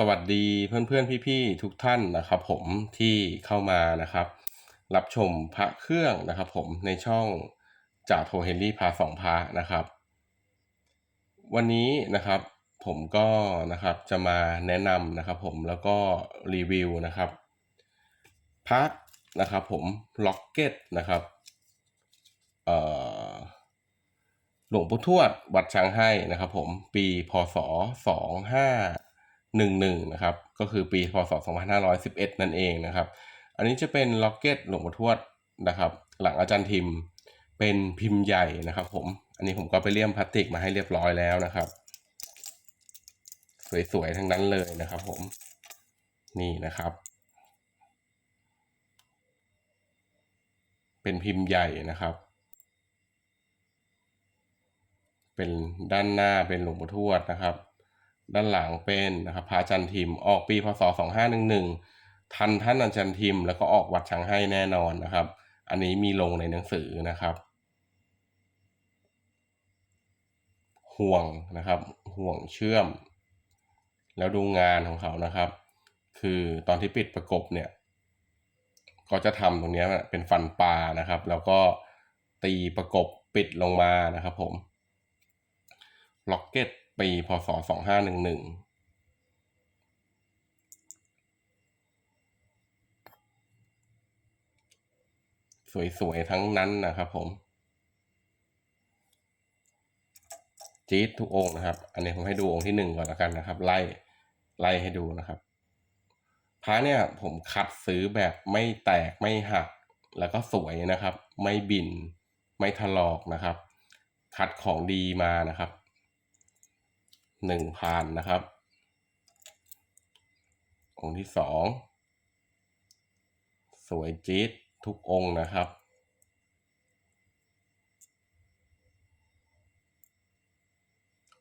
สวัสดีเพื่อนๆพี่ๆทุกท่านนะครับ ผมที่เข้ามานะครับ รับชมพระเครื่องนะครับ ผมในช่องจ่าโทเฮนรี่พาสองพระนะครับ วันนี้นะครับผมก็นะครับจะมาแนะนำนะครับ ผมแล้วก็รีวิวนะครับพระนะครับ ผมล็อกเก็ตนะครับเอ่อหลวงปู่ทวดวัดช้างให้นะครับ ผมปีพศสองห้า หนึ่งหนึ่งนะครับก็คือปีพศสองพันห้าร้อยสิบเอ็ดนั่นเองนะครับอันนี้จะเป็นล็อกเก็ตหลวงปู่ทวดนะครับ หลังอาจารย์ทิมเป็นพิมพ์ใหญ่นะครับผมอันนี้ผมก็ไปเลี่ยมพลาสติกมาให้เรียบร้อยแล้วนะครับ สวยๆทั้งนั้นเลยนะครับผมนี่นะครับ เป็นพิมพ์ใหญ่นะครับ เป็นด้านหน้าเป็นหลวงปู่ทวดนะครับ ด้านหลังเป็นนะครับพระอาจารย์ทิม ออกปีพศสองห้าหนึ่งหนึ่งทันท่านอาจารย์ทิม แล้วก็ออกวัดช้างให้แน่นอนนะครับ อันนี้มีลงในหนังสือนะครับ ห่วงนะครับ ห่วงเชื่อม แล้วดูงานของเขานะครับ คือตอนที่ปิดประกบเนี่ย ก็จะทำตรงนี้เป็นฟันปลานะครับ แล้วก็ตีประกบปิดลงมานะครับผมล็อกเก็ต ปี พศสองห้าหนึ่งหนึ่งสวย ๆ ทั้งนั้นนะครับผม จี๊ดทุกองค์นะครับ อันนี้ผมให้ดูองค์ที่หนึ่งก่อนแล้วกันนะครับ ไล่ ไล่ให้ดูนะครับพระเนี่ยผมคัดซื้อแบบไม่แตกไม่หัก แล้วก็สวยนะครับ ไม่บิน ไม่ถลอกนะครับ คัดของดีมานะครับ หนึ่งพันนะครับ องค์ที่สองสวยจี๊ดทุกองค์นะครับ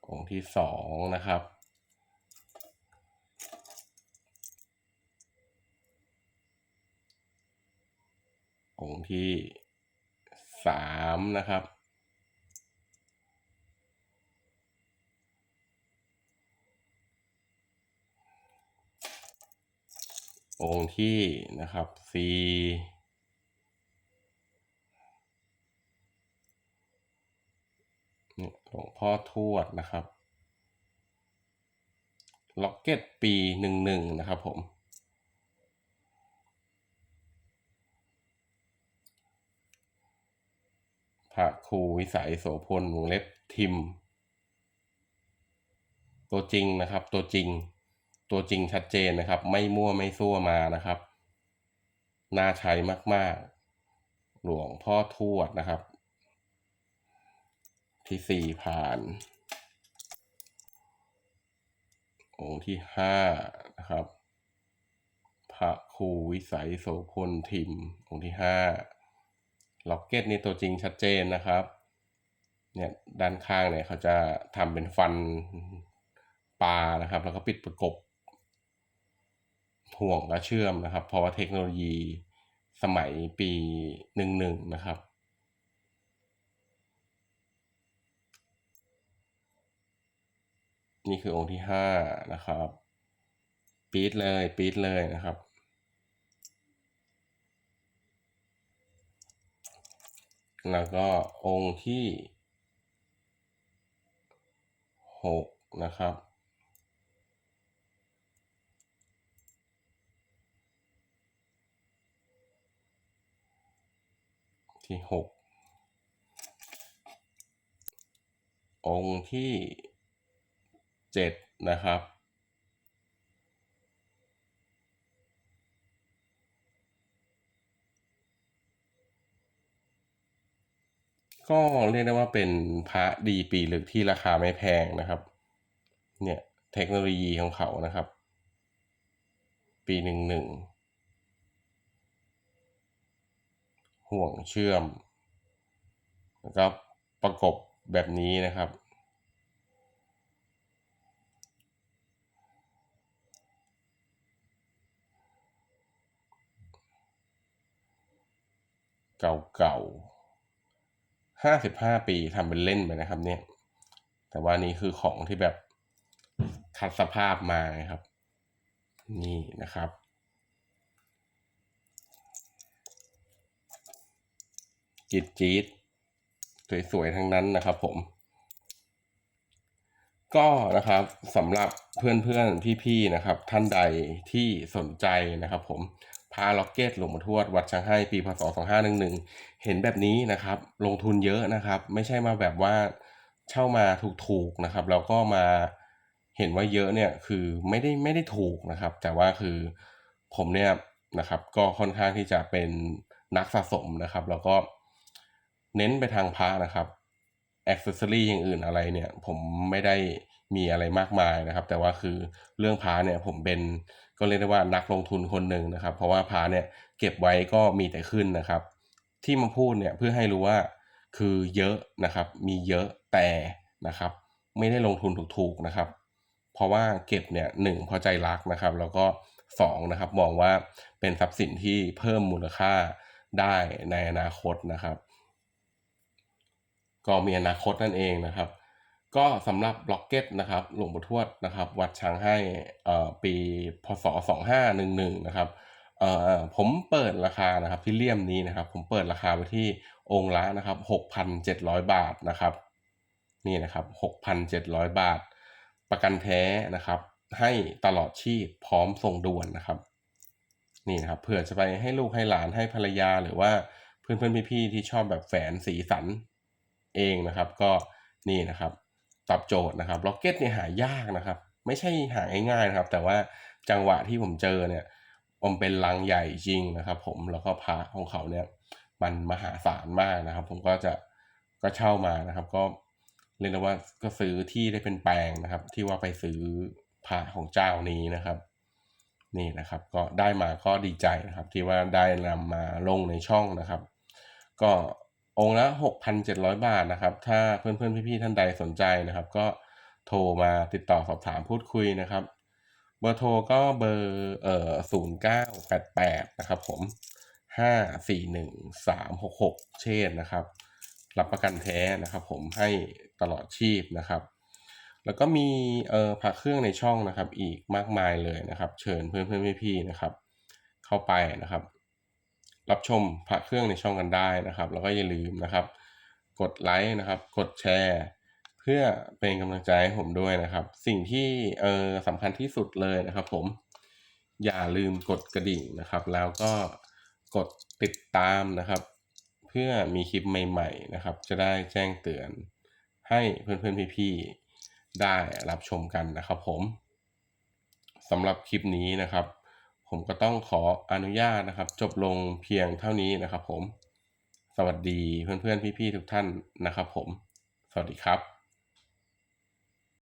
องค์ที่สองนะครับ องค์ที่สามนะครับ องค์ที่นะครับสี่หลวงพ่อทวดนะครับล็อกเก็ตปีหนึ่งหนึ่งนะครับผม พระครูวิสัยโสพลวงเล็บทิม ตัวจริงนะครับ ตัวจริง ตัวจริงชัดเจนนะครับ ไม่มั่วไม่ซั่วมานะครับ น่าใช้มาก ๆ หลวงพ่อทวดนะครับ ที่สี่ผ่าน องค์ที่ห้านะครับ พระครูวิสัยโสพลทิม องค์ที่ห้าล็อกเก็ตนี่ตัวจริงชัดเจนนะครับ เนี่ยด้านข้างเนี่ยเขาจะทำเป็นฟันปลานะครับ แล้วก็ปิดประกบ ห่วงและเชื่อมนะครับ เพราะว่าเทคโนโลยีสมัยปีหนึ่งหนึ่งนะครับนี่คือองค์ที่ห้านะครับ ปีดเลย ปีดเลยนะครับ แล้วก็องค์ที่หกนะครับ ที่หกองค์ที่เจ็ดนะครับ ก็เรียกได้ว่าเป็นพระดีปีลึกที่ราคาไม่แพงนะครับ เนี่ยเทคโนโลยีของเขานะครับ ปีหนึ่งหนึ่ง ห่วงเชื่อมแล้วก็ประกบแบบนี้นะครับ เก่าๆห้าสิบห้าปีทำเป็นเล่นไปนะครับเนี่ย แต่ว่านี้คือของที่แบบคัดสภาพมาครับ นี่นะครับ จิตจี๊ดสวยๆทั้งนั้นนะครับผม ก็นะครับสำหรับเพื่อนๆพี่ๆนะครับ ท่านใดที่สนใจนะครับ ผมพาล็อกเก็ตหลวงปู่ทวดวัดช้างให้ปีพศ2511 เห็นแบบนี้นะครับ ลงทุนเยอะนะครับ ไม่ใช่มาแบบว่าเช่ามาถูกๆนะครับแล้วก็มาเห็นว่าเยอะเนี่ยคือไม่ได้ไม่ได้ถูกนะครับ แต่ว่าคือผมเนี่ยนะครับ ก็ค่อนข้างที่จะเป็นนักสะสมนะครับ แล้วก็ เน้นไปทางพระนะครับอ c เซสซอรี่อย่างอื่นอะไรเนี่ย ผมไม่ได้มีอะไรมากมายนะครับ แต่ว่าคือเรื่องพาเนี่ยผมเป็นก็เรียกได้ว่านักลงทุนคนหนึ่งนะครับ เพราะว่าพาเนี่ยเก็บไว้ก็มีแต่ขึ้นนะครับ ที่มาพูดเนี่ยเพื่อให้รู้ว่าคือเยอะนะครับ มีเยอะแต่นะครับ ไม่ได้ลงทุนถูกๆนะครับ เพราะว่าเก็บเนี่ยหนึ่งพอใจรักนะครับ แล้วก็สองนะครับมองว่าเป็นทรัพย์สินที่เพิ่มมูลค่าได้ในอนาคตนะครับ ก็มีอนาคตนั่นเองนะครับ ก็สำหรับล็อกเก็ตนะครับหลวงปู่ทวดนะครับ วัดช้างให้ปีพศ 2511 นะครับผมเปิดราคานะครับที่เลี่ยมนี้นะครับ ผมเปิดราคาไว้ที่องค์ละนะครับ 6,700 บาทนะครับ นี่นะครับ 6,700 บาท ประกันแท้นะครับ ให้ตลอดชีพพร้อมส่งด่วนนะครับ นี่นะครับเผื่อจะไปให้ลูกให้หลานให้ภรรยาหรือว่าเพื่อนเพื่อนพี่ๆที่ชอบแบบแฝนสีสัน เองนะครับ ก็นี่นะครับตอบโจทย์นะครับล็อกเก็ตเนี่ยหายากนะครับ ไม่ใช่หาง่ายๆนะครับ แต่ว่าจังหวะที่ผมเจอเนี่ยมันเป็นลังใหญ่จริงนะครับ ผมแล้วก็พาของเขาเนี่ยมันมหาศาลมากนะครับ ผมก็จะก็เช่ามานะครับ ก็เรียกได้ว่าก็ซื้อที่ได้เป็นแปลงนะครับ ที่ว่าไปซื้อพระของเจ้านี้นะครับนี่นะครับก็ได้มาก็ดีใจนะครับ ที่ว่าได้นำมาลงในช่องนะครับ ก็ องค์ละ 6,700 บาทนะครับ ถ้าเพื่อนๆ พี่ๆ ท่านใดสนใจนะครับ ก็โทรมาติดต่อสอบถามพูดคุยนะครับ เบอร์โทรก็เบอร์เอ่อ0988 นะครับผม 541366 เช่นนะครับ รับประกันแท้นะครับ ผมให้ตลอดชีพนะครับ แล้วก็มีเอ่อพระเครื่องในช่องนะครับ อีกมากมายเลยนะครับ เชิญเพื่อนๆ พี่ๆ นะครับ เข้าไปนะครับ รับชมพระเครื่องในช่องกันได้นะครับ แล้วก็อย่าลืมนะครับ กดไลค์นะครับ กดแชร์ เพื่อเป็นกำลังใจให้ผมด้วยนะครับ สิ่งที่เออสำคัญที่สุดเลยนะครับผมอย่าลืมกดกระดิ่งนะครับ แล้วก็กดติดตามนะครับ เพื่อมีคลิปใหม่ๆนะครับ จะได้แจ้งเตือนให้เพื่อนๆพี่ๆได้รับชมกันนะครับผมสำหรับคลิปนี้นะครับ ผมก็ต้องขออนุญาตนะครับ จบลงเพียงเท่านี้นะครับผม สวัสดีเพื่อนๆพี่ๆทุกท่านนะครับผม สวัสดีครับ